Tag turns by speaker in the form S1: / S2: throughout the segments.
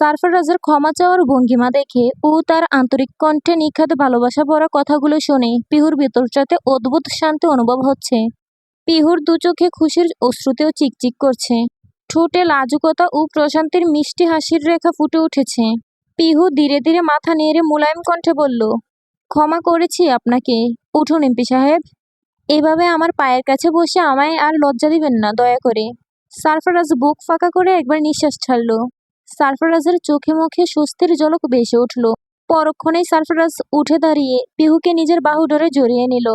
S1: সারফারাজের ক্ষমা চাওয়ার ভঙ্গিমা দেখে ও তার আন্তরিক কণ্ঠে নিখাদ ভালোবাসা ভরা কথাগুলো শুনে পিহুর ভিতরটাতে অদ্ভুত শান্তি অনুভব হচ্ছে। পিহুর দু চোখে খুশির অশ্রুতেও চিকচিক করছে। ঠোঁটে লাজুকতা ও প্রশান্তির মিষ্টি হাসির রেখা ফুটে উঠেছে। পিহু ধীরে ধীরে মাথা নেড়ে মোলায়েম কণ্ঠে বলল, ক্ষমা করেছি আপনাকে। উঠুন এমপি সাহেব। এভাবে আমার পায়ের কাছে বসে আমায় আর লজ্জা দিবেন না, দয়া করে। সারফারাজ বুক ফাঁকা করে একবার নিঃশ্বাস ছাড়ল। সারফারাজের চোখে মুখে স্বস্তির ঝলক ভেসে উঠল। পরক্ষণেই সারফারাজ উঠে দাঁড়িয়ে পিহুকে নিজের বাহু ধরে জড়িয়ে নিল।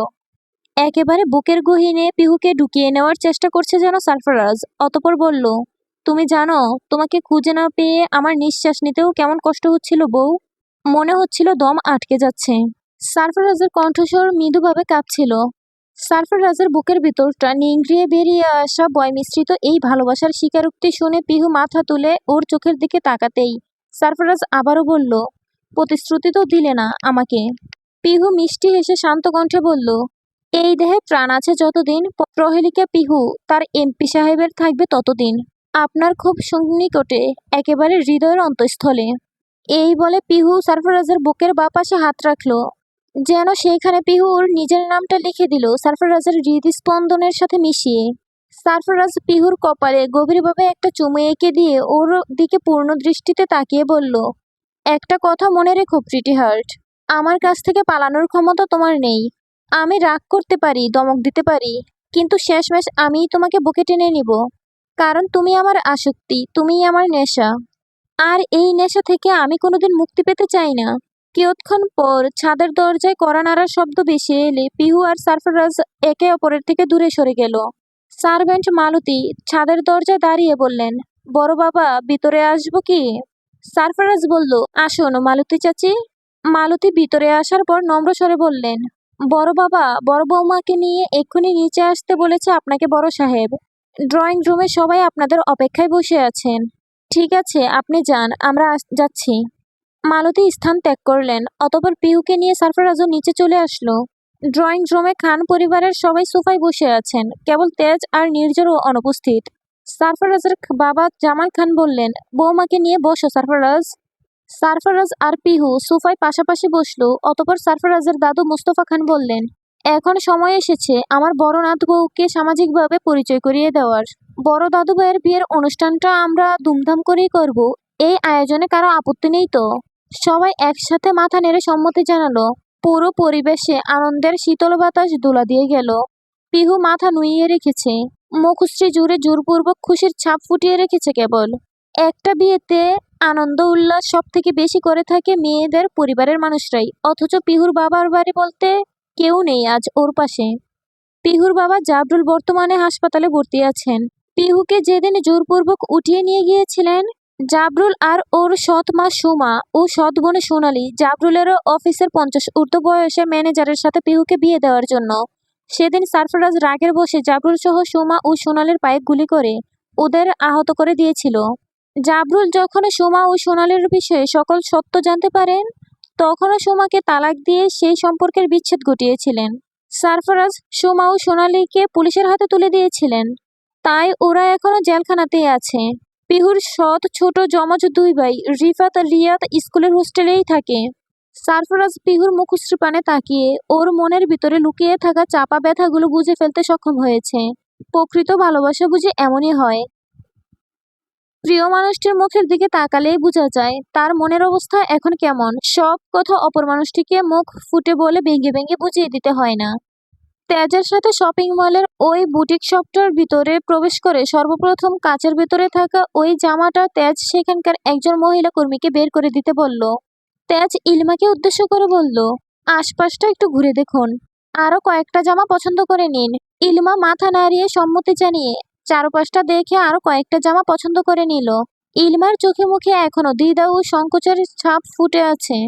S1: একেবারে বুকের গহীনে পিহুকে ঢুকিয়ে নেওয়ার চেষ্টা করছে যেন সারফারাজ। অতপর বলল, তুমি জানো, তোমাকে খুঁজে না পেয়ে আমার নিঃশ্বাস নিতেও কেমন কষ্ট হচ্ছিল বউ? মনে হচ্ছিল দম আটকে যাচ্ছে। সারফারাজের কণ্ঠস্বর মৃদুভাবে কাঁপছিল। সারফারাজের বুকের ভিতরটা নিংড়িয়ে বেরিয়ে আসা বয় মিশ্রিত এই ভালোবাসার স্বীকারোক্তি শুনে পিহু মাথা তুলে ওর চোখের দিকে তাকাতেই সারফারাজ আবারও বলল, প্রতিশ্রুতি তো দিলে না আমাকে। পিহু মিষ্টি হেসে শান্ত কণ্ঠে বলল, এই দেহে প্রাণ আছে যতদিন, প্রহেলিকা পিহু তার এমপি সাহেবের থাকবে ততদিন। আপনার খুব সন্নিকটে, একেবারে হৃদয়ের অন্তঃস্থলে। এই বলে পিহু সারফারাজের বুকের বা পাশে হাত রাখল। যেন সেইখানে পিহুর নিজের নামটা লিখে দিল সারফারাজের হৃদস্পন্দনের সাথে মিশিয়ে। সারফারাজ পিহুর কপালে গভীরভাবে একটা চুমু এঁকে দিয়ে ওর দিকে পূর্ণ দৃষ্টিতে তাকিয়ে বলল, একটা কথা মনে রেখো, প্রিটি হার্ট। আমার কাছ থেকে পালানোর ক্ষমতা তোমার নেই। আমি রাগ করতে পারি, দমক দিতে পারি, কিন্তু শেষমেশ আমিই তোমাকে বুকে টেনে নিব। কারণ তুমি আমার আসক্তি, তুমিই আমার নেশা। আর এই নেশা থেকে আমি কোনোদিন মুক্তি পেতে চাই না। কিয়ৎক্ষণ পর ছাদের দরজায় কড়া নাড়ার শব্দ ভেসে এলে পিহু আর সারফারাজ একে অপরের থেকে দূরে সরে গেল। সার্ভেন্ট মালতী ছাদের দরজায় দাঁড়িয়ে বললেন, বড় বাবা, ভিতরে আসব কি? সারফারাজ বলল, আসুন মালতী চাচি। মালতী ভিতরে আসার পর নম্র স্বরে বললেন, বড় বাবা, বড় বৌমাকে নিয়ে এক্ষুনি নিচে আসতে বলেছে আপনাকে বড় সাহেব। ড্রয়িং রুমে সবাই আপনাদের অপেক্ষায় বসে আছেন। ঠিক আছে, আপনি যান, আমরা যাচ্ছি। মালতী স্থান ত্যাগ করলেন, অতপর পিহুকে নিয়ে সারফারাজও নিচে চলে আসলো। ড্রয়িং রুমে খান পরিবারের সবাই সোফায় বসে আছেন, কেবল তেজ আর নির্জরও অনুপস্থিত। সারফারাজের বাবা জামাল খান বললেন, বৌমাকে নিয়ে বসো সারফারাজ। সারফারাজ আর পিহু সোফায় পাশাপাশি বসল, অতপর সারফারাজের দাদু মুস্তফা খান বললেন, এখন সময় এসেছে আমার বড় নাত বউকে সামাজিকভাবে পরিচয় করিয়ে দেওয়ার। বড় দাদু ভাইয়ের বিয়ের অনুষ্ঠানটা আমরা ধুমধাম করেই করব, এই আয়োজনে কারও আপত্তি নেই তো? সবাই একসাথে মাথা নেড়ে সম্মতি জানালো। পুরো পরিবেশে আনন্দের শীতল বাতাস দোলা দিয়ে গেল। পিহু মাথা নুইয়ে রেখেছে। মুখশ্রী জুড়ে জোরপূর্বক খুশির ছাপ ফুটিয়ে রেখেছে কেবল। একটা বিয়েতে আনন্দ উল্লাস সব থেকে বেশি করে থাকে মেয়েদের পরিবারের মানুষরাই। অথচ পিহুর বাবার বাড়ি বলতে কেউ নেই আজ ওর পাশে। পিহুর বাবা জাবরুল বর্তমানে হাসপাতালে ভর্তি আছেন। পিহুকে যেদিন জোরপূর্বক উঠিয়ে নিয়ে গিয়েছিলেন জাবরুল আর ওর সৎ মা সুমা ও সৎ বোন সোনালি জাবরুলেরও অফিসের পঞ্চাশ ঊর্ধ্ব বয়সে ম্যানেজারের সাথে পিহুকে বিয়ে দেওয়ার জন্য। সেদিন সারফরাজ রাগের বসে জাবরুল সহ সুমা ও সোনালির পায়ে গুলি করে ওদের আহত করে দিয়েছিল। জাবরুল যখন সুমা ও সোনালির বিষয়ে সকল সত্য জানতে পারেন, তখনও সুমাকে তালাক দিয়ে সেই সম্পর্কের বিচ্ছেদ ঘটিয়েছিলেন। সারফরাজ সুমা ও সোনালিকে পুলিশের হাতে তুলে দিয়েছিলেন। তাই ওরা এখনও জেলখানাতেই আছে। পিহুর সৎ ছোট জমজ দুই ভাই রিফাত রিয়াদ স্কুলের হোস্টেলেই থাকে। সারফরাজ পিহুর মুখশ্রী পানে তাকিয়ে ওর মনের ভিতরে লুকিয়ে থাকা চাপা ব্যথাগুলো বুঝে ফেলতে সক্ষম হয়েছে। প্রকৃত ভালোবাসা বুঝে এমনই হয়। প্রিয় মানুষটির মুখের দিকে তাকালেই বোঝা যায় তার মনের অবস্থা এখন কেমন। সব কথা অপর মানুষটিকে মুখ ফুটে বলে ভেঙে ভেঙে বুঝিয়ে দিতে হয় না। তেজের সাথে শপিং মলের ওই বুটিক শপটার ভিতরে প্রবেশ করে সর্বপ্রথম কাচের ভিতরে থাকা ওই জামাটা তেজ সেখানকার একজন মহিলা কর্মীকে বের করে দিতে বলল। তেজ ইলমাকে উদ্দেশ্য করে বলল, আশপাশটা একটু ঘুরে দেখুন। আরও কয়েকটা জামা পছন্দ করে নিন। ইলমা মাথা নাড়িয়ে সম্মতি জানিয়ে চারপাশটা দেখে আরও কয়েকটা জামা পছন্দ করে নিল। ইলমার চোখে মুখে এখনও দ্বিধা ও সংকোচের ছাপ ফুটে আছে।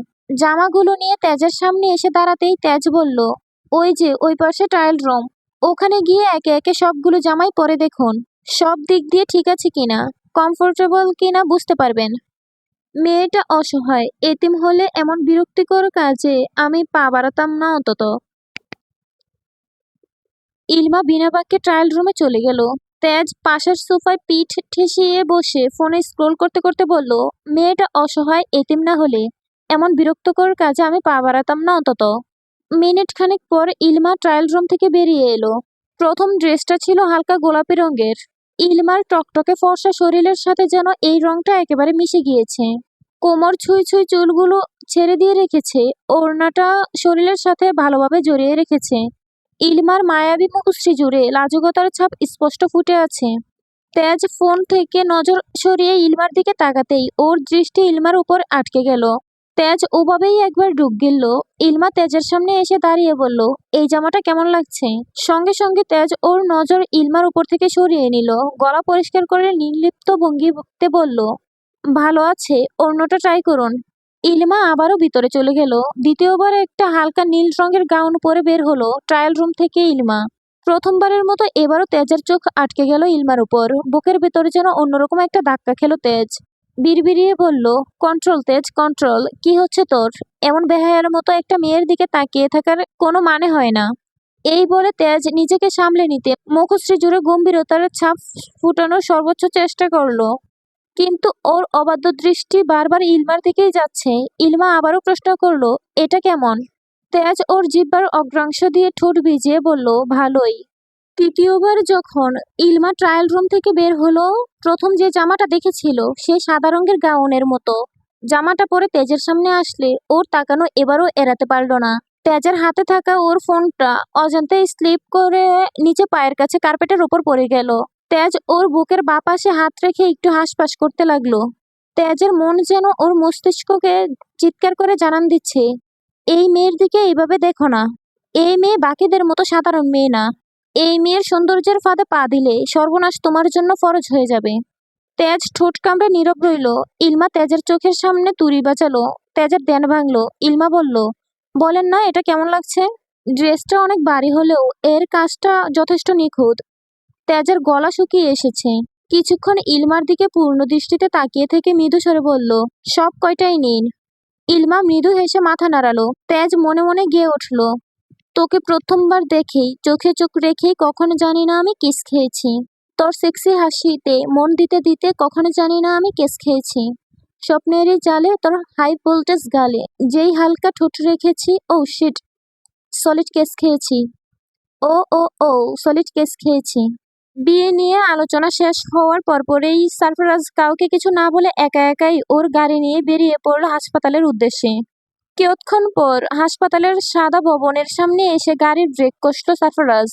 S1: জামাগুলো নিয়ে তেজের সামনে এসে দাঁড়াতেই তেজ বলল ওই যে, ওই পাশে ট্রায়াল রুম ওখানে গিয়ে একে একে সবগুলো জামাই পরে দেখুন। সব দিক দিয়ে ঠিক আছে কিনা? কমফোর্টেবল কিনা বুঝতে পারবেন। মেয়েটা অসহায়, এতিম হলে এমন বিরক্তিকর কাজে আমি পা বাড়াতাম না অন্তত। ইলমা বিনা বাক্যে ট্রায়াল রুমে চলে গেল। তেজ পাশের সোফায় পিঠ ঠেসিয়ে বসে ফোনে স্ক্রোল করতে করতে বলল, মেয়েটা অসহায়, এতিম না হলে এমন বিরক্তকর কাজে আমি পা বাড়াতাম না অন্তত। মিনিট খানেক পর ইলমা ট্রায়াল রুম থেকে বেরিয়ে এলো। প্রথম ড্রেসটা ছিল হালকা গোলাপি রঙের। ইলমার টকটকে ফর্সা শরীরের সাথে যেন এই রংটা একেবারে মিশে গিয়েছে। কোমর ছুঁই ছুঁই চুলগুলো ছেড়ে দিয়ে রেখেছে, ওড়নাটা শরীরের সাথে ভালোভাবে জড়িয়ে রেখেছে। ইলমার মায়াবী মুখশ্রী জুড়ে লাজুকতার ছাপ স্পষ্ট ফুটে আছে। তেজ ফোন থেকে নজর সরিয়ে ইলমার দিকে তাকাতেই ওর দৃষ্টি ইলমার উপর আটকে গেল। তেজ ওভাবেই একবার ডুব গিলল ইলমা তেজের সামনে এসে দাঁড়িয়ে বলল, এই জামাটা কেমন লাগছে? সঙ্গে সঙ্গে তেজ ওর নজর ইলমার উপর থেকে সরিয়ে নিল। গলা পরিষ্কার করে নির্লিপ্ত ভঙ্গিতে বলল, ভালো আছে অন্যটা ট্রাই করুন। ইলমা আবারও ভিতরে চলে গেল। দ্বিতীয়বার একটা হালকা নীল রঙের গাউন পরে বের হলো ট্রায়াল রুম থেকে ইলমা। প্রথমবারের মতো এবারও তেজের চোখ আটকে গেল ইলমার উপর। বুকের ভেতরে যেন অন্যরকম একটা ধাক্কা খেলো তেজ। বিড়বিড়িয়ে বলল, কন্ট্রোল তেজ, কন্ট্রোল, কি হচ্ছে তোর? এমন বেহায়ার মতো একটা মেয়ের দিকে তাকিয়ে থাকার কোনো মানে হয় না। এই বলে তেজ নিজেকে সামলে নিতে মুখশ্রী জুড়ে গম্ভীরতার ছাপ ফুটানোর সর্বোচ্চ চেষ্টা করল। কিন্তু ওর অবাধ্য দৃষ্টি বারবার ইলমার দিকেই যাচ্ছে। ইলমা আবারও প্রশ্ন করল, এটা কেমন? তেজ ওর জিব্বার অগ্রাংশ দিয়ে ঠোঁট ভিজিয়ে বলল, ভালোই। তৃতীয়বার যখন ইলমা ট্রায়াল রুম থেকে বের হলো, প্রথম যে জামাটা দেখেছিল সে সাদা রঙের গাউনের মতো। জামাটা পরে তেজের সামনে আসলে ওর তাকানো এবারও এড়াতে পারল না। তেজের হাতে থাকা ওর ফোনটা অজান্তে স্লিপ করে নিচে পায়ের কাছে কার্পেটের ওপর পড়ে গেল। তেজ ওর বুকের বাঁ পাশে হাত রেখে একটু হাঁসফাঁস করতে লাগল। তেজের মন যেন ওর মস্তিষ্ককে চিৎকার করে জানান দিচ্ছে, এই মেয়ের দিকে এইভাবে দেখো না। এই মেয়ে বাকিদের মতো সাধারণ মেয়ে না। এই মেয়ের সৌন্দর্যের ফাঁদে পা দিলে সর্বনাশ তোমার জন্য ফরজ হয়ে যাবে। তেজ ঠোঁট কামড়ে নীরব রইল। ইলমা তেজের চোখের সামনে তুড়ি বাঁচালো। তেজের ধ্যান ভাঙলো। ইলমা বলল, বলেন না, এটা কেমন লাগছে? ড্রেসটা অনেক ভারী হলেও এর কাজটা যথেষ্ট নিখুঁত। তেজের গলা শুকিয়ে এসেছে। কিছুক্ষণ ইলমার দিকে পূর্ণ দৃষ্টিতে তাকিয়ে থেকে মৃদু সরে বলল, সব কয়টাই নিন ইলমা মৃদু হেসে মাথা নাড়ালো। তেজ মনে মনে গেয়ে উঠল। তোকে প্রথমবার দেখেই চোখে চোখ রেখেই কখনো জানি না আমি কিস খেয়েছি। তোর সেক্সি হাসিতে, মন দিতে দিতে কখনো জানি না আমি কেস খেয়েছি। স্বপ্নেরই জালে তোর হাই ভোল্টেজ গালে, যেই হালকা ঠোঁট রেখেছি, ও শিট, সলিড কেস খেয়েছি। ও ও ও, সলিড কেস খেয়েছি। বিয়ে নিয়ে আলোচনা শেষ হওয়ার পরপরেই সারফরাজ কাউকে কিছু না বলে একা একাই ওর গাড়ি নিয়ে বেরিয়ে পড়ল হাসপাতালের উদ্দেশ্যে। কিয়ৎক্ষণ পর হাসপাতালের সাদা ভবনের সামনে এসে গাড়ির ব্রেক কষল সারফরাজ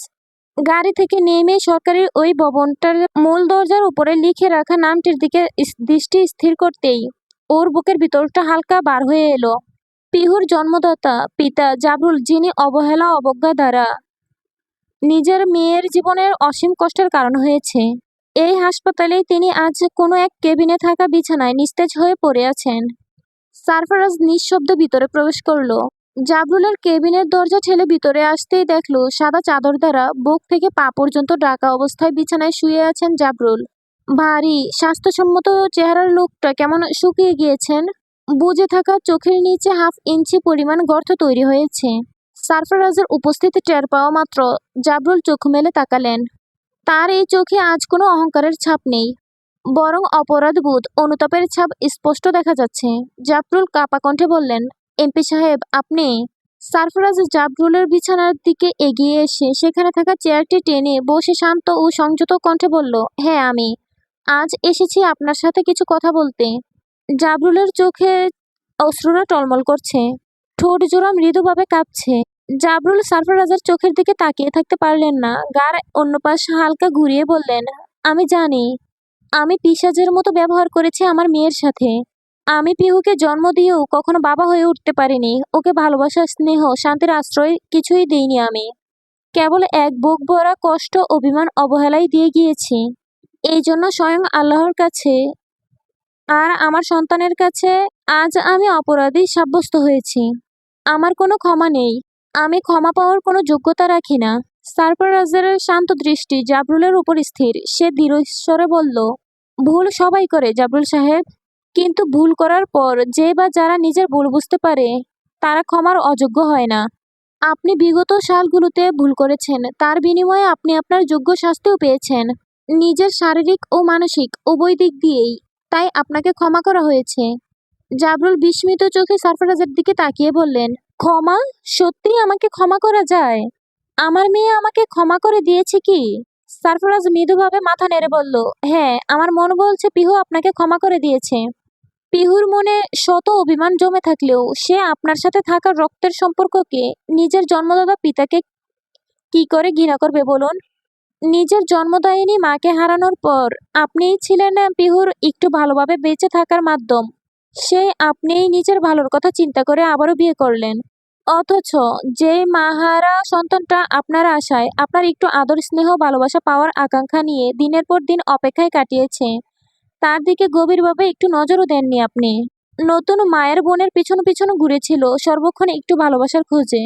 S1: গাড়ি থেকে নেমে সরকারি ওই ভবনটার মূল দরজার উপরে লিখে রাখা নামটির দিকে দৃষ্টি স্থির করতেই ওর বুকের ভিতরটা হালকা বার হয়ে এলো। পিহুর জন্মদাতা, পিতা জাবরুল, যিনি অবহেলা, অবজ্ঞা দ্বারা নিজের মেয়ের জীবনের অসীম কষ্টের কারণ হয়েছে। এই হাসপাতালেই তিনি আজ কোনো এক কেবিনে থাকা বিছানায় নিস্তেজ হয়ে পড়ে আছেন। সারফারাজ নিঃশব্দে ভিতরে প্রবেশ করল। জাবরুলের কেবিনের দরজা ঠেলে ভিতরে আসতেই দেখল, সাদা চাদর দ্বারা বুক থেকে পা পর্যন্ত ঢাকা অবস্থায় বিছানায় শুয়ে আছেন জাবরুল ভারী, স্বাস্থ্যসম্মত চেহারার লোকটা কেমন শুকিয়ে গিয়েছেন? বুজে থাকা চোখের নিচে হাফ ইঞ্চি পরিমাণ গর্ত তৈরি হয়েছে। সারফারাজের উপস্থিতি টের পাওয়া মাত্র জাবরুল চোখ মেলে তাকালেন। তার এই চোখে আজ কোনো অহংকারের ছাপ নেই। বরং অপরাধবোধ অনুতাপের ছাপ স্পষ্ট দেখা যাচ্ছে। জাবরুল কাপা কণ্ঠে বললেন, এমপি সাহেব, আপনি সারফরাজ জাবরুলের বিছানার দিকে এগিয়ে এসে সেখানে থাকা চেয়ারটি টেনে বসে শান্ত ও সংযত কণ্ঠে বলল হ্যাঁ আমি। আজ এসেছি আপনার সাথে কিছু কথা বলতে। জাবরুলের চোখে অশ্রুরা টলমল করছে। ঠোঁট জোড়া মৃদুভাবে কাঁপছে। জাবরুল সারফরাজের চোখের দিকে তাকিয়ে থাকতে পারলেন না। গার অন্য পাশে হালকা ঘুরিয়ে বললেন, আমি জানি আমি পিসাজের মতো ব্যবহার করেছি আমার মেয়ের সাথে। আমি পিহুকে জন্ম দিয়েও কখনো বাবা হয়ে উঠতে পারিনি। ওকে ভালোবাসা, স্নেহ, শান্তির আশ্রয় কিছুই দিইনি আমি। কেবল এক বুক ভরা কষ্ট, অভিমান, অবহেলাই দিয়ে গিয়েছি। এই জন্য স্বয়ং আল্লাহর কাছে আর আমার সন্তানের কাছে আজ আমি অপরাধী সাব্যস্ত হয়েছি। আমার কোনো ক্ষমা নেই। আমি ক্ষমা পাওয়ার কোনো যোগ্যতা রাখি না। সারফরাজের শান্ত দৃষ্টি জাবরুলের উপর স্থির। সে দৃঢ় বলল, ভুল সবাই করে, জাবরুল সাহেব। কিন্তু ভুল করার পর যে বা যারা নিজের ভুল বুঝতে পারে, তারা ক্ষমার অযোগ্য হয় না। আপনি বিগত সালগুলোতে ভুল করেছেন। তার বিনিময়ে আপনি আপনার যোগ্য শাস্তিও পেয়েছেন। নিজের শারীরিক ও মানসিক উভয় দিক দিয়েই তাই আপনাকে ক্ষমা করা হয়েছে। জাবরুল বিস্মিত চোখে সারফরাজের দিকে তাকিয়ে বললেন, ক্ষমা? সত্যিই আমাকে ক্ষমা করা যায়? আমার মেয়ে আমাকে ক্ষমা করে দিয়েছে কি? সারফরাজ মৃদুভাবে মাথা নেড়ে বলল হ্যাঁ আমার মন বলছে পিহু আপনাকে ক্ষমা করে দিয়েছে। পিহুর মনে শত অভিমান জমে থাকলেও সে আপনার সাথে থাকা রক্তের সম্পর্ককে নিজের জন্মদাতা পিতাকে কি করে ঘৃণা করবে বলুন? নিজের জন্মদায়িনী মাকে হারানোর পর আপনিই ছিলেন পিহুর একটু ভালোভাবে বেঁচে থাকার মাধ্যম। সে আপনিই নিজের ভালোর কথা চিন্তা করে আবারও বিয়ে করলেন। অথচ যে মাহারা সন্তানটা আপনার আশায়, আপনার একটু আদর, স্নেহ, ভালোবাসা পাওয়ার আকাঙ্ক্ষা নিয়ে দিনের পর দিন অপেক্ষায় কাটিয়েছে, তার দিকে গভীরভাবে একটু নজরও দেননি আপনি। নতুন মায়ের বোনের পিছনে পিছনে ঘুরেছিল সর্বক্ষণ একটু ভালোবাসার খোঁজে।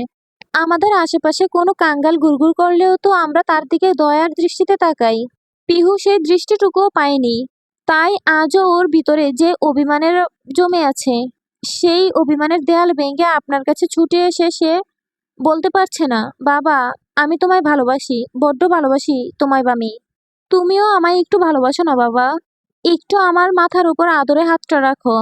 S1: আমাদের আশেপাশে কোনো কাঙ্গাল গুড়গুড় করলেও তো আমরা তার দিকে দয়ার দৃষ্টিতে তাকাই। পিহু সেই দৃষ্টিটুকুও পায়নি। তাই আজও ওর ভিতরে যে অভিমানের জমে আছে। সেই অভিমানের দেয়াল ভেঙে আপনার কাছে ছুটে এসে সে বলতে পারছে না, বাবা, আমি তোমায় ভালোবাসি, বড্ড ভালোবাসি তোমায় বামি তুমিও আমায় একটু ভালোবাসো না, বাবা। একটু আমার মাথার উপর আদরে হাতটা রাখো।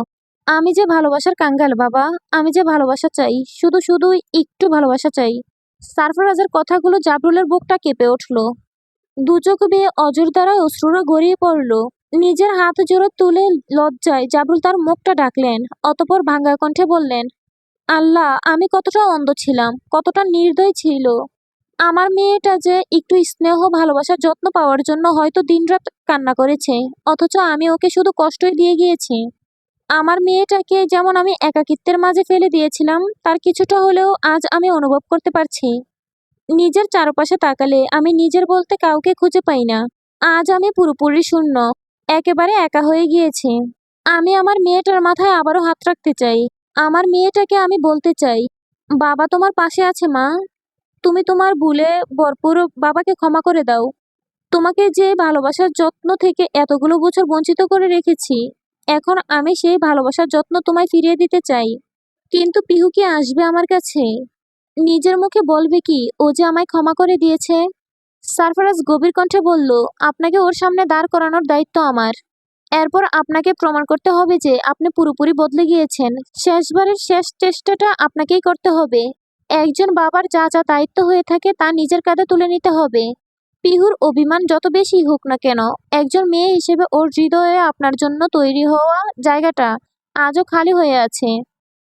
S1: আমি যে ভালোবাসার কাঙ্গাল, বাবা, আমি যে ভালোবাসা চাই, শুধু শুধু একটু ভালোবাসা চাই। সারফরাজের কথাগুলো জাবরুলের বুকটা কেঁপে উঠল। দু চোখ বেয়ে অজর দ্বারা অশ্রুরা গড়িয়ে পড়ল। নিজের হাত জোরে তুলে লজ্জায় জাবরুল তার মুখটা ডাকলেন, অতপর ভাঙ্গা কণ্ঠে বললেন, আল্লাহ, আমি কতটা অন্ধ ছিলাম, কতটা নির্দয় ছিল। আমার মেয়েটা যে একটু স্নেহ, ভালোবাসা, যত্ন পাওয়ার জন্য হয়তো দিনরাত কান্না করেছে, অথচ আমি ওকে শুধু কষ্টই দিয়ে গিয়েছি। আমার মেয়েটাকে যেমন আমি একাকিত্বের মাঝে ফেলে দিয়েছিলাম, তার কিছুটা হলেও আজ আমি অনুভব করতে পারছি। নিজের চারপাশে তাকালে আমি নিজের বলতে কাউকে খুঁজে পাই না। আজ আমি পুরোপুরি শূন্য। একেবারে একা হয়ে গিয়েছি। আমি আমার মেয়েটার মাথায় আবারও হাত রাখতে চাই। আমার মেয়েটাকে আমি বলতে চাই, বাবা তোমার পাশে আছে, মা। তুমি তোমার ভুলে ভরপুর বাবাকে ক্ষমা করে দাও। তোমাকে যে ভালোবাসার যত্ন থেকে এতগুলো বছর বঞ্চিত করে রেখেছি, এখন আমি সেই ভালোবাসার যত্ন তোমায় ফিরিয়ে দিতে চাই। কিন্তু পিহু কি আসবে আমার কাছে? নিজের মুখে বলবে কি, ও যে আমায় ক্ষমা করে দিয়েছে? সারফরাজ গভীর কণ্ঠে বলল, আপনাকে ওর সামনে দাঁড় করানোর দায়িত্ব আমার। এরপর আপনাকে প্রমাণ করতে হবে যে আপনি পুরোপুরি বদলে গিয়েছেন। শেষবারের শেষ চেষ্টাটা আপনাকেই করতে হবে। একজন বাবার যা যা দায়িত্ব হয়ে থাকে তা নিজের কাঁধে তুলে নিতে হবে। পিহুর অভিমান যত বেশি হোক না কেন, একজন মেয়ে হিসেবে ওর হৃদয়ে আপনার জন্য তৈরি হওয়া জায়গাটা আজও খালি হয়ে আছে।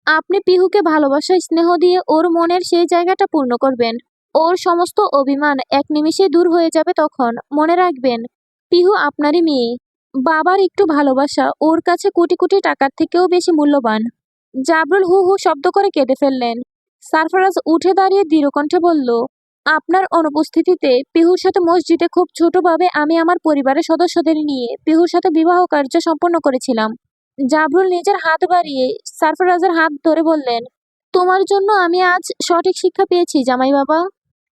S1: আপনি পিহুকে ভালোবাসা স্নেহ দিয়ে ওর মনের সেই জায়গাটা পূর্ণ করবেন। ওর সমস্ত অভিমান এক নিমিষে দূর হয়ে যাবে তখন। মনে রাখবেন, পিহু আপনারই মেয়ে। বাবার একটু ভালোবাসা ওর কাছে কোটি কোটি টাকার থেকেও বেশি মূল্যবান। জাবরুল হু হু শব্দ করে কেঁদে ফেললেন। সারফরাজ উঠে দাঁড়িয়ে দৃঢ়কণ্ঠে বলল, আপনার অনুপস্থিতিতে পিহুর সাথে মসজিদে খুব ছোটভাবে আমি আমার পরিবারের সদস্যদের নিয়ে পিহুর সাথে বিবাহ কার্য সম্পন্ন করেছিলাম। জাবরুল নিজের হাত বাড়িয়ে সারফরাজের হাত ধরে বললেন, তোমার জন্য আমি আজ সঠিক শিক্ষা পেয়েছি জামাই বাবা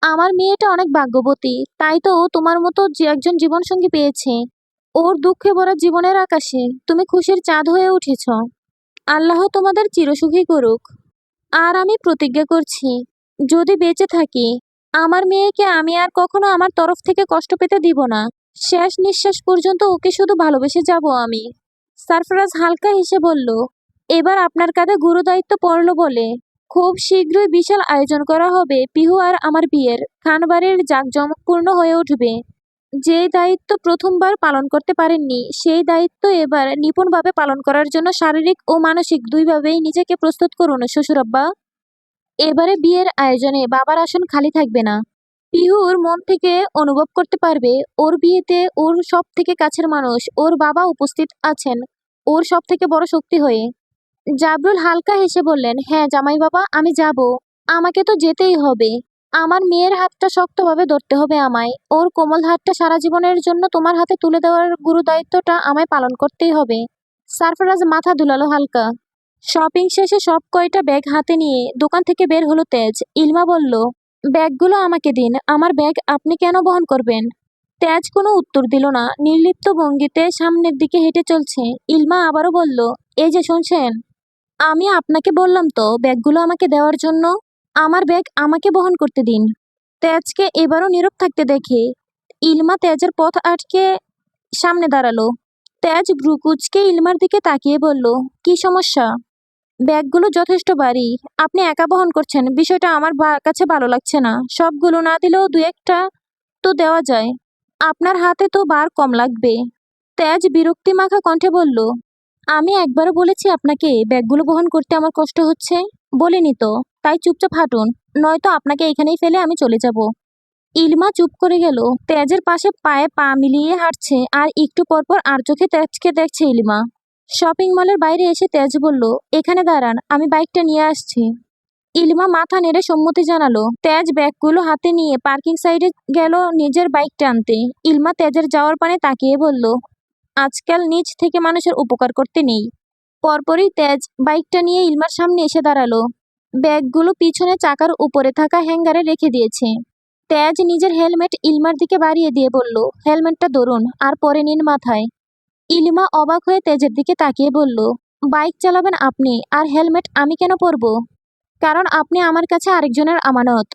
S1: আমার মেয়েটা অনেক ভাগ্যবতী, তাই তো তোমার মতো যে একজন জীবনসঙ্গী পেয়েছে। ওর দুঃখে ভরা জীবনের আকাশে তুমি খুশির চাঁদ হয়ে উঠেছ। আল্লাহ তোমাদের চিরসুখী করুক। আর আমি প্রতিজ্ঞা করছি, যদি বেঁচে থাকি, আমার মেয়েকে আমি আর কখনো আমার তরফ থেকে কষ্ট পেতে দিব না। শেষ নিঃশ্বাস পর্যন্ত ওকে শুধু ভালোবেসে যাব আমি। সারফরাজ হালকা হেসে বলল, এবার আপনার কাঁধে গুরু দায়িত্ব পড়ল বলে খুব শীঘ্রই বিশাল আয়োজন করা হবে। পিহু আর আমার বিয়ের খানবাড়ির জাঁকজমকপূর্ণ হয়ে উঠবে। যে দায়িত্ব প্রথমবার পালন করতে পারেননি, সেই দায়িত্ব এবার নিপুণভাবে পালন করার জন্য শারীরিক ও মানসিক দুইভাবেই নিজেকে প্রস্তুত করুন, শ্বশুরাব্বা। এবারে বিয়ের আয়োজনে বাবার আসন খালি থাকবে না। পিহুর মন থেকে অনুভব করতে পারবে, ওর বিয়েতে ওর সব থেকে কাছের মানুষ, ওর বাবা উপস্থিত আছেন, ওর সব থেকে বড় শক্তি হয়ে। জাবরুল হালকা হেসে বললেন হ্যাঁ জামাই বাবা, আমি যাব। আমাকে তো যেতেই হবে। আমার মেয়ের হাতটা শক্তভাবে ধরতে হবে আমায়। ওর কোমল হাতটা সারা জীবনের জন্য তোমার হাতে তুলে দেওয়ার গুরু দায়িত্বটা আমায় পালন করতেই হবে। সারফরাজ মাথা দুলালো হালকা। শপিং শেষে সব কয়টা ব্যাগ হাতে নিয়ে দোকান থেকে বের হলো তেজ। ইলমা বলল, ব্যাগগুলো আমাকে দিন। আমার ব্যাগ আপনি কেন বহন করবেন? তেজ কোনো উত্তর দিল না। নির্লিপ্ত ভঙ্গিতে সামনের দিকে হেঁটে চলছে। ইলমা আবারও বলল, এই যে শুনছেন আমি আপনাকে বললাম তো, ব্যাগগুলো আমাকে দেওয়ার জন্য। আমার ব্যাগ আমাকে বহন করতে দিন। তেজকে এবারও নীরব থাকতে দেখে ইলমা তেজের পথ আটকে সামনে দাঁড়াল। তেজ ভ্রুকুচকে ইলমার দিকে তাকিয়ে বলল, কি সমস্যা? ব্যাগগুলো যথেষ্ট ভারী। আপনি একা বহন করছেন। বিষয়টা আমার কাছে ভালো লাগছে না। সবগুলো না দিলেও দু একটা তো দেওয়া যায়। আপনার হাতে তো বার কম লাগবে। তেজ বিরক্তি মাখা কণ্ঠে বলল আমি একবারও বলেছি আপনাকে, ব্যাগগুলো বহন করতে আমার কষ্ট হচ্ছে। বলিনি তো, তাই চুপচাপ হাঁটুন, নয়তো আপনাকে এখানেই ফেলে আমি চলে যাব। ইলমা চুপ করে গেল, তেজের পাশে পায়ে পা মিলিয়ে হাঁটছে, আর একটু পরপর আর চোখে তেজকে দেখছে ইলমা। শপিং মলের বাইরে এসে তেজ বলল, এখানে দাঁড়ান, আমি বাইকটা নিয়ে আসছি। ইলমা মাথা নেড়ে সম্মতি জানালো, তেজ ব্যাগগুলো হাতে নিয়ে পার্কিং সাইডে গেল নিজের বাইকটা আনতে। ইলমা তেজের যাওয়ার পানে তাকিয়ে বলল আজকাল নিজ থেকে মানুষের উপকার করতে নেই। পরপরই তেজ বাইকটা নিয়ে ইলমার সামনে এসে দাঁড়াল। ব্যাগগুলো পিছনে চাকার উপরে থাকা হ্যাঙ্গারে রেখে দিয়েছে। তেজ নিজের হেলমেট ইলমার দিকে বাড়িয়ে দিয়ে বলল, হেলমেটটা ধরুন, আর পরে নিন মাথায়। ইলমা অবাক হয়ে তেজের দিকে তাকিয়ে বলল, বাইক চালাবেন আপনি, আর হেলমেট আমি কেন পরব? কারণ আপনি আমার কাছে আরেকজনের আমানত।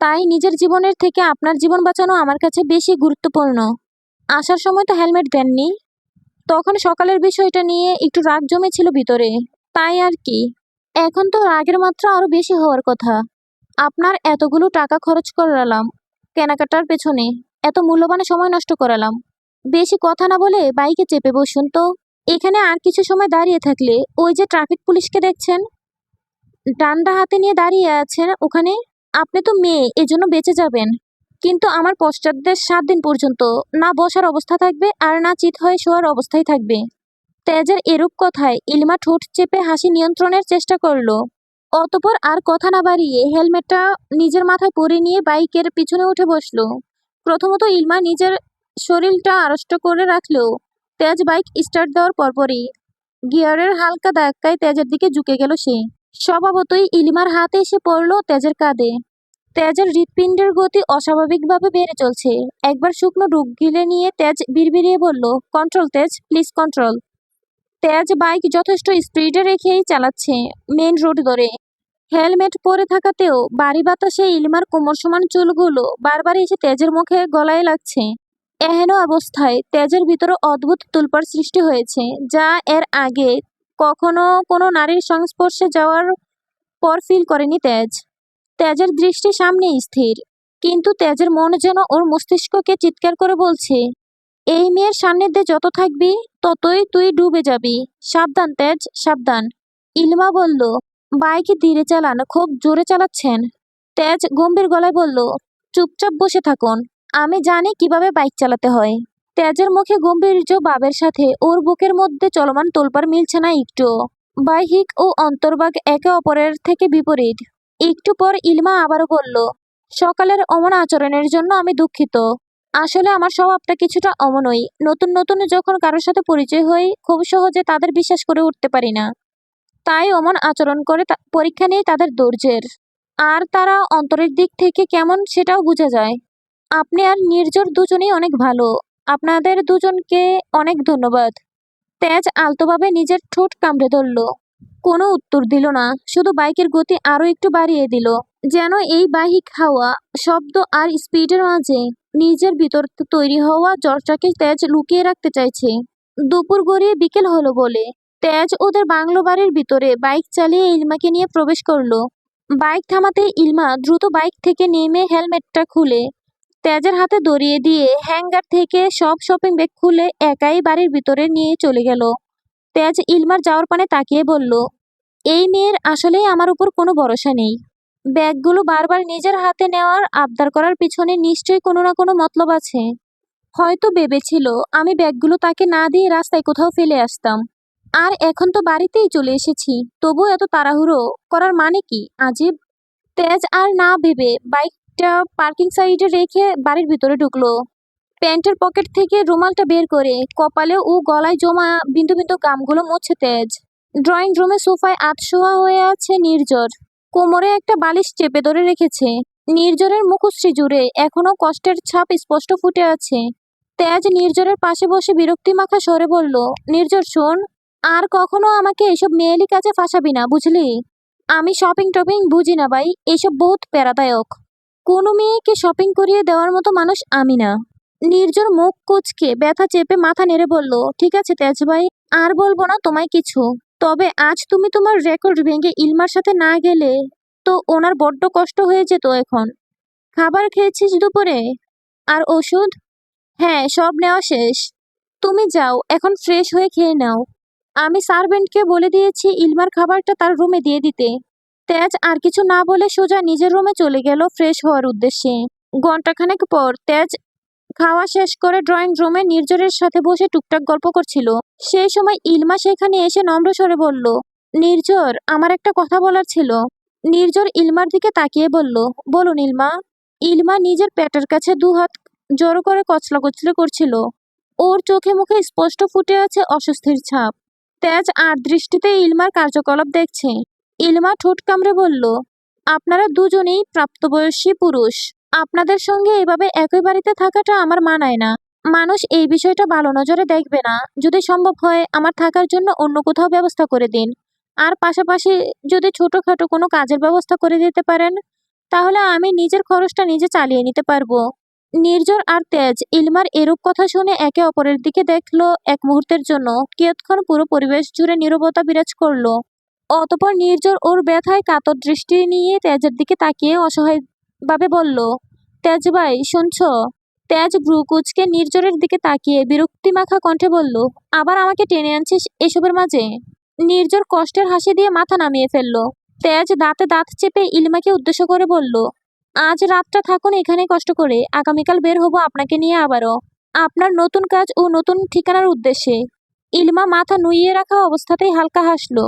S1: তাই নিজের জীবনের থেকে আপনার জীবন বাঁচানো আমার কাছে বেশি গুরুত্বপূর্ণ। আসার সময় তো হেলমেট দেননি। তখন সকালের বিষয়টা নিয়ে একটু রাগ জমেছিল ভিতরে। তাই আর কি। এখন তো রাগের মাত্রা আরও বেশি হওয়ার কথা। আপনার এতগুলো টাকা খরচ করালাম, কেনাকাটার পেছনে এত মূল্যবান সময় নষ্ট করালাম। বেশি কথা না বলে বাইকে চেপে বসুন তো। এখানে আর কিছু সময় দাঁড়িয়ে থাকলে ওই যে ট্রাফিক পুলিশকে দেখছেন? ডান্ডা হাতে নিয়ে দাঁড়িয়ে আছেন ওখানে? আপনি তো মেয়ে, এজন্য বেঁচে যাবেন। কিন্তু আমার পশ্চাৎদের সাত দিন পর্যন্ত না বসার অবস্থা থাকবে আর না চিত হয়ে শোয়ার অবস্থায় থাকবে। তেজের এরূপ কথায় ইলমা ঠোঁট চেপে হাসি নিয়ন্ত্রণের চেষ্টা করল। অতপর আর কথা না বাড়িয়ে হেলমেটটা নিজের মাথায় পরে নিয়ে বাইকের পিছনে উঠে বসল। প্রথমত ইলমা নিজের শরীরটা আড়ষ্ট করে রাখলেও তেজ বাইক স্টার্ট দেওয়ার পরপরই গিয়ারের হালকা ধাক্কায় তেজের দিকে ঝুঁকে গেল সে। স্বভাবতই ইলিমার হাতে এসে পড়ল তেজের কাঁধে। তেজের হৃৎপিণ্ডের গতি অস্বাভাবিকভাবে বেড়ে চলছে। একবার শুকনো ডুব গিলে নিয়ে তেজ বিড়বিড়িয়ে বলল, কন্ট্রোল তেজ, প্লিজ কন্ট্রোল। তেজ বাইক যথেষ্ট স্পিডে রেখেই চালাচ্ছে মেন রোড ধরে। হেলমেট পরে থাকাতেও বাড়ি বাতাসে ইলমার কোমর সমান চুলগুলো বারবার এসে তেজের মুখে গলায় লাগছে। এহেন অবস্থায় তেজের ভিতরে অদ্ভুত তুলপার সৃষ্টি হয়েছে, যা এর আগে কখনো কোনো নারীর সংস্পর্শে যাওয়ার পর ফিল করেনি তেজ। তেজের দৃষ্টি সামনে স্থির, কিন্তু তেজের মন যেন ওর মস্তিষ্ককে চিৎকার করে বলছে, এই মেয়ের সান্নিধ্যে যত থাকবি, ততই তুই ডুবে যাবি। সাবধান, তেজ, সাবধান। ইলমা বলল, বাইক ধীরে চালান, খুব জোরে চালাচ্ছেন। তেজ গম্ভীর গলায় বলল, চুপচাপ বসে থাকুন, আমি জানি কীভাবে বাইক চালাতে হয়। তেজের মুখে গম্ভীর্য ভাবের সাথে ওর বুকের মধ্যে চলমান তোলপার মিলছে না একটু বাহিক ও অন্তর্বাগ একে অপরের থেকে বিপরীত। একটু পর ইলমা আবারও বলল, সকালের অমন আচরণের জন্য আমি দুঃখিত। আসলে আমার স্বভাবটা কিছুটা অমনই। নতুন নতুন যখন কারোর সাথে পরিচয় হই, খুব সহজে তাদের বিশ্বাস করে উঠতে পারি না। তাই অমন আচরণ করে পরীক্ষা নেই তাদের ধৈর্যের। আর তারা অন্তরের দিক থেকে কেমন সেটাও বোঝা যায়। আপনি আর নির্জর দুজনেই অনেক ভালো। আপনাদের দুজনকে অনেক ধন্যবাদ। তেজ আলতোভাবে নিজের ঠোঁট কামড়ে ধরল। কোনো উত্তর দিল না, শুধু বাইকের গতি আরও একটু বাড়িয়ে দিল। যেন এই বাহিক হাওয়া শব্দ আর স্পিডের মাঝে নিজের ভিতর তৈরি হওয়া জ্বরটাকে তেজ লুকিয়ে রাখতে চাইছে। দুপুর গড়িয়ে বিকেল হলো বলে তেজ ওদের বাংলো বাড়ির ভিতরে বাইক চালিয়ে ইলমাকে নিয়ে প্রবেশ করল। বাইক থামাতে ইলমা দ্রুত বাইক থেকে নেমে হেলমেটটা খুলে তেজের হাতে ধরিয়ে দিয়ে হ্যাঙ্গার থেকে সব শপিং ব্যাগ খুলে একাই বাড়ির ভিতরে নিয়ে চলে গেল। তেজ ইলমার যাওয়ার পানে তাকিয়ে বলল, এই মেয়ের আসলেই আমার উপর কোনো ভরসা নেই। ব্যাগগুলো বারবার নিজের হাতে নেওয়ার, আবদার করার পিছনে নিশ্চয়ই কোনো না কোনো মতলব আছে। হয়তো ভেবেছিল, আমি ব্যাগগুলো তাকে না দিয়ে রাস্তায় কোথাও ফেলে আসতাম। আর এখন তো বাড়িতেই চলে এসেছি তবু এত তাড়াহুড়ো করার মানে কি, আজীব? তেজ আর না ভেবে বাইকটা পার্কিং সাইডে রেখে বাড়ির ভিতরে ঢুকলো। প্যান্টের পকেট থেকে রুমালটা বের করে কপালে ও গলায় জমা বিন্দু বিন্দু গামগুলো মুছে তেজ। ড্রয়িং রুমে সোফায় আতশোয়া হয়ে আছে নির্জর কোমরে একটা বালিশ চেপে ধরে রেখেছে। নির্জরের মুখশ্রী জুড়ে এখনও কষ্টের ছাপ স্পষ্ট ফুটে আছে। তেজ নির্জরের পাশে বসে বিরক্তি মাখা সরে বলল নির্জর শোন, আর কখনো আমাকে এসব মেয়েলি কাজে ফাঁসাবি না, বুঝলি? আমি শপিং টপিং বুঝি না ভাই, এসব বহুত প্যারাদায়ক। কোনো মেয়েকে শপিং করিয়ে দেওয়ার মতো মানুষ আমি না। নির্জন মুখ কুচকে ব্যথা চেপে মাথা নেড়ে বলল, ঠিক আছে তেজ ভাই, আর বলব না তোমায় কিছু। তবে আজ তুমি তোমার রেকর্ড ভেঙে ইলমার সাথে না গেলে তো ওনার বড্ড কষ্ট হয়ে যেত এখন। খাবার খেয়েছিস দুপুরে? আর ওষুধ? হ্যাঁ সব নেওয়া শেষ। তুমি যাও, এখন ফ্রেশ হয়ে খেয়ে নাও। আমি সার্ভেন্টকে বলে দিয়েছি ইলমার খাবারটা তার রুমে দিয়ে দিতে। তেজ, আর কিছু না বলে সোজা নিজের রুমে চলে গেল ফ্রেশ হওয়ার উদ্দেশ্যে। ঘন্টাখানেক পর তেজ খাওয়া শেষ করে ড্রয়িং রুমে নির্জরের সাথে বসে টুকটাক গল্প করছিল। সেই সময় ইলমা সেখানে এসে নম্র স্বরে বলল, নির্জর, আমার একটা কথা বলার ছিল। নির্জর ইলমার দিকে তাকিয়ে বলল, বলুন ইলমা। ইলমা নিজের পেটের কাছে দু হাত জড়ো করে কচলা কচলে করছিল। ওর চোখে মুখে স্পষ্ট ফুটে আছে অস্বস্তির ছাপ। তেজ আর দৃষ্টিতে ইলমার কার্যকলাপ দেখছে। ইলমা ঠোঁট কামড়ে বলল, আপনারা দুজনেই প্রাপ্তবয়সী পুরুষ। আপনাদের সঙ্গে এভাবে একই বাড়িতে থাকাটা আমার মানায় না। মানুষ এই বিষয়টা ভালো নজরে দেখবে না। যদি সম্ভব হয়, আমার থাকার জন্য অন্য কোথাও ব্যবস্থা করে দিন। আর পাশাপাশি যদি ছোটখাটো কোনো কাজের ব্যবস্থা করে দিতে পারেন, তাহলে আমি নিজের খরচটা নিজে চালিয়ে নিতে পারব। নির্জর আর তেজ, ইলমার এরূপ কথা শুনে একে অপরের দিকে দেখল এক মুহূর্তের জন্য। কিয়ৎক্ষণ পুরো পরিবেশ জুড়ে নীরবতা বিরাজ করল। অতপর নির্জর ওর ব্যথায় কাতর দৃষ্টি নিয়ে তেজের দিকে তাকিয়ে অসহায়ভাবে বলল, তেজ ভাই, শুনছ? তেজ ভ্রু কুচকে নির্জরের দিকে তাকিয়ে বিরক্তিমাখা কণ্ঠে বলল, আবার আমাকে টেনে আনছিস এসবের মাঝে? নির্জর কষ্টের হাসি দিয়ে মাথা নামিয়ে ফেলল। তেজ দাঁতে দাঁত চেপে ইলমাকে উদ্দেশ্য করে বলল, আজ রাতটা থাকুন এখানে কষ্ট করে, আগামীকাল বের হব আপনাকে নিয়ে আবারও। আপনার নতুন কাজ ও নতুন ঠিকানার উদ্দেশ্যে। ইলমা মাথা নুইয়ে রাখা অবস্থাতেই হালকা হাসলো।